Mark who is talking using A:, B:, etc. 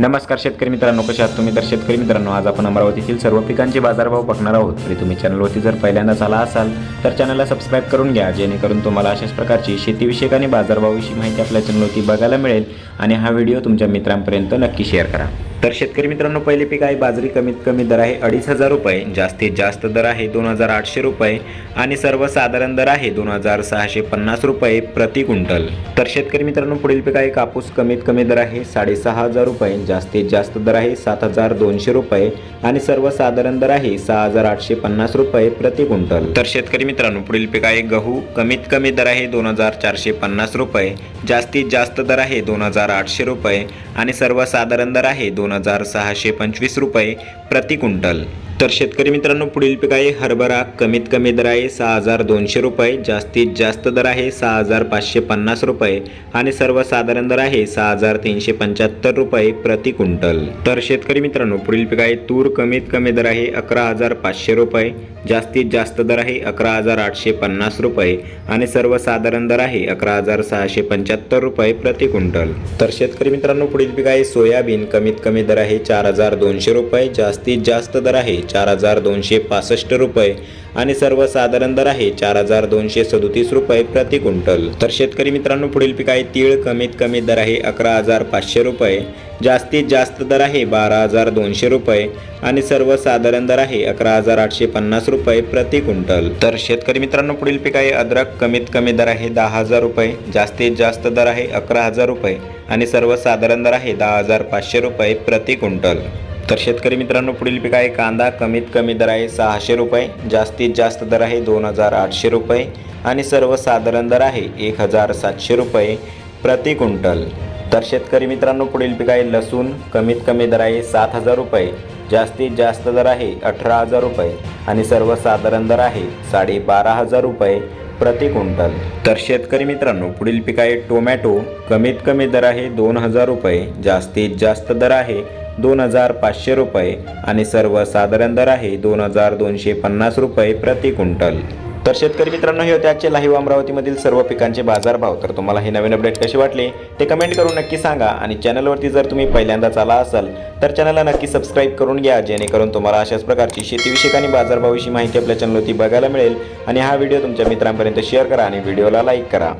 A: नमस्कार शेतकरी मित्रांनो कसे आहात तुम्ही? तर शेतकरी मित्रांनो आज आपण अमरावतीतील सर्व पिकांचे बाजारभाव बघणार आहोत. तरी तुम्ही चॅनलवरती जर पहिल्यांदाच आला असाल तर चॅनलला सबस्क्राईब करून घ्या जेणेकरून तुम्हाला अशाच प्रकारची शेतीविषयक आणि बाजारभावाविषयी माहिती आपल्या चॅनलवरती बघायला मिळेल. आणि हा व्हिडिओ तुमच्या मित्रांपर्यंत नक्की शेअर करा. तर शेतकरी मित्रांनो पहिले पीक आहे बाजरी कमीत कमी दर आहे अडीच हजार रुपये जास्तीत जास्त दर आहे दोन हजार आठशे रुपये आणि सर्वसाधारण दर आहे दोन हजार सहाशे पन्नास रुपये प्रति क्विंटल. तर शेतकरी मित्रांनो पुढील पीक आहे कापूस कमीत कमी दर आहे साडेसहा हजार रुपये जास्तीत जास्त दर आहे सात हजार दोनशे रुपये आणि सर्वसाधारण दर आहे सहा हजार आठशे पन्नास रुपये प्रति क्विंटल. तर शेतकरी मित्रांनो पुढील पीक आहे गहू कमीत कमी दर आहे दोन हजार चारशे पन्नास रुपये जास्तीत जास्त दर आहे दोन हजार आठशे रुपये आणि सर्वसाधारण दर आहे दोन दोन हजार सहाशे पंचवीस रुपये प्रति क्विंटल. तर शेतकरी मित्रांनो पुढील पीक आहे हरभरा कमीत कमी दर आहे सहा हजार दोनशे रुपये जास्तीत जास्त दर आहे सहा हजार पाचशे पन्नास रुपये आणि सर्वसाधारण दर आहे सहा हजार तीनशे पंच्याहत्तर रुपये प्रति क्विंटल. तर शेतकरी मित्रांनो पुढील पीक आहे तूर कमीत कमी दर आहे अकरा हजार पाचशे रुपये जास्तीत जास्त दर आहे अकरा हजार आठशे पन्नास रुपये आणि सर्वसाधारण दर आहे अकरा हजार सहाशे पंच्याहत्तर रुपये प्रति क्विंटल. तर शेतकरी मित्रांनो पुढील पीक आहे सोयाबीन कमीत कमी दर आहे चार हजार दोनशे रुपये जास्तीत जास्त दर आहे चार हजार दोनशे पासष्ट रुपये आणि सर्वसाधारण दर आहे चार हजार दोनशे सदोतीस रुपये प्रति क्विंटल. तर शेतकरी मित्रांनो पुढील पीक आहे तीळ कमीत कमी दर आहे अकरा हजार पाचशे रुपये जास्तीत जास्त दर आहे बारा हजार दोनशे रुपये आणि सर्वसाधारण दर आहे अकरा हजार आठशे पन्नास रुपये प्रति क्विंटल. तर शेतकरी मित्रांनो पुढील पीक आहे अद्रक कमीत कमी दर आहे दहा हजार रुपये जास्तीत जास्त दर आहे अकरा हजार रुपये आणि सर्वसाधारण दर आहे दहा हजार पाचशे रुपये प्रति क्विंटल. तर शेतकरी मित्रांनो पुढील पीक आहे कांदा. कमीत कमी दर आहे सहाशे रुपये. जास्तीत जास्त दर आहे दोन हजार आठशे रुपये. आणि सर्वसाधारण दर आहे एक हजार सातशे रुपये प्रति क्विंटल. तर शेतकरी मित्रांनो पुढील पीक आहे लसूण. कमीत कमी दर आहे सात हजार रुपये. जास्तीत जास्त दर आहे अठरा हजार रुपये. आणि सर्वसाधारण दर आहे साडेबारा हजार रुपये प्रति क्विंटल. तर शेतकरी मित्रांनो पुढील पीक आहे टोमॅटो. कमीत कमी दर आहे दोन हजार रुपये. जास्तीत जास्त दर आहे दोन हजार पाचशे रुपये आणि सर्वसाधारण दर आहे दोन हजार दोनशे पन्नास रुपये प्रति क्विंटल. तर शेतकरी मित्रांनो हे होते आजचे लाईव्ह अमरावतीमधील सर्व पिकांचे बाजारभाव. तर तुम्हाला हे नवीन अपडेट कसे वाटले ते कमेंट करून नक्की सांगा आणि चॅनलवरती जर तुम्ही पहिल्यांदाच आला असाल तर चॅनलला नक्की सबस्क्राईब करून घ्या जेणेकरून तुम्हाला अशाच प्रकारची शेतीविषयक आणि बाजारभावाविषयी माहिती आपल्या चॅनलवरती बघायला मिळेल. आणि हा व्हिडिओ तुमच्या मित्रांपर्यंत शेअर करा आणि व्हिडिओला लाईक करा.